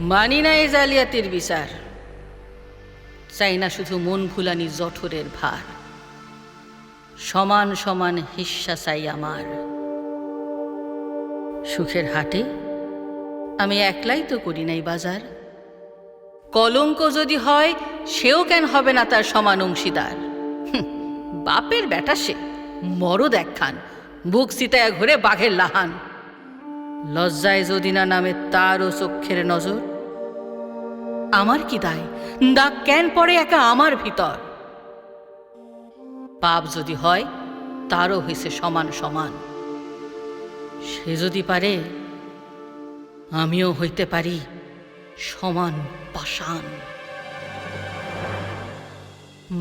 মানি না এই জালিয়াতির বিচার। চাই না শুধু মন ভুলানি জঠরের ভার। সমান সমান হিস্সা চাই আমার। সুখের হাটে আমি একলাই তো করি নাই বাজার। কলঙ্ক যদি হয়, সেও কেন হবে না তার সমান অংশীদার? বাপের বেটা সে, মরদ একখান, বুক সিতায়া ঘুরে বাঘের লাহান। লজ্জায় যদি না নামে তারও চক্ষের নজর। আমার কি দায়? দাগ কেন পড়ে একা আমার ভিতর? পাপ যদি হয়, তারও হয়েছে সমান সমান। সে যদি পারে, আমিও হইতে পারি সমান পাষাণ।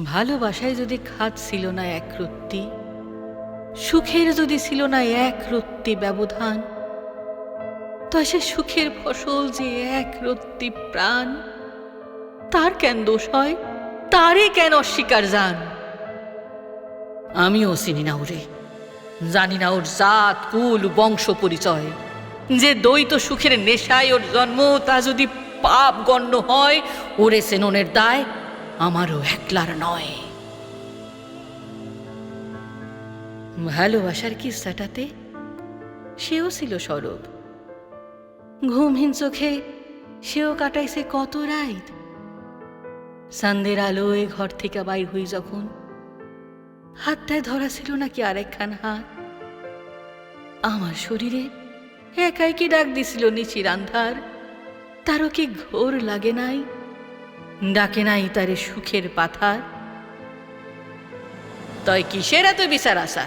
ভালোবাসায় যদি খাত ছিল না এক রত্তি, সুখের যদি ছিল না এক রত্তি ব্যবধান, তা সে সুখের ফসল যে এক রত্তি প্রাণ। তার কেন দোষ হয়? তারই কেন অস্বীকার যান আমিও চিনি না ওরে। জানি না ওর জাত, কুল, বংশ পরিচয়। যে দ্বৈত সুখের নেশায় ওর জন্ম, তা যদি পাপ গণ্য হয়, ওরে সেননের দায় আমারও একলার নয়। ভালোবাসার কিস্সাটাতে সেও ছিল স্বরূপ ঘুমহীন চোখে সেও কাটাইছে কত রাত? সান্দের আলোয় ঘর থেকে বাইর হই যখন। হাতটায় ধরা ছিল নাকি আরেকখান হাত? আমার শরীরে একাই কি ডাক দিছিল নিচির আন্ধার তারও কি ঘোর লাগে নাই? ডাকে নাই তারে সুখের পাথার? তয় কিসের এত বিচার আসা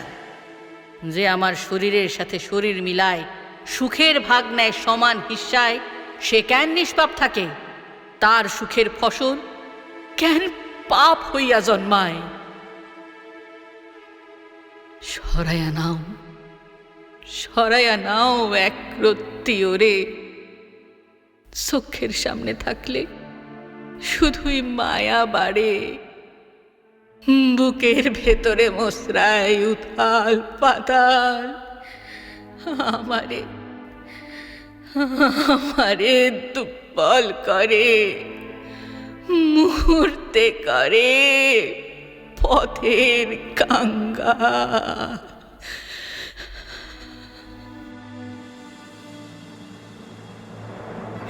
যে আমার শরীরের সাথে শরীর মিলায়, সুখের ভাগ নেয় সমান হিস্সায় সে কেন নিষ্পাপ থাকে? তার সুখের ফসল কেন পাপ হইয়া জন্মায়? সরাইয়া নাও সরাইয়া নাও এক রত্তি ওরে। চোখের সামনে থাকলে শুধুই মায়া বাড়ে। বুকের ভেতরে মশরায় উথাল পাতাল। আমারে আমারে দুর্বল করে। মুহূর্তে করে পথের কাঙ্গা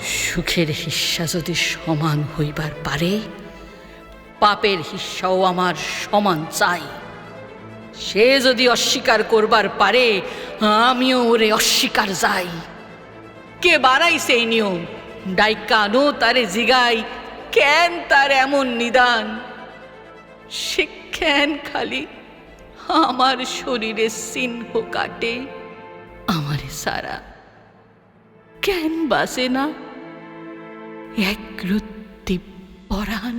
সুখের হিস্সা যদি সমান হইবার পারে, পাপের হিস্সাও আমার সমান চাই। সে যদি অস্বীকার করবার পারে, আমিও ওরে অস্বীকার যাই। কে বাড়াই সেই নিয়ম? ডাইকানো তারে জিগাই কেন তার এমন নিদান। সে কেন খালি আমার শরীরে চিহ্ন কাটে, আমারে সারা। কেন বাসে না? এক রত্তি পরাণ।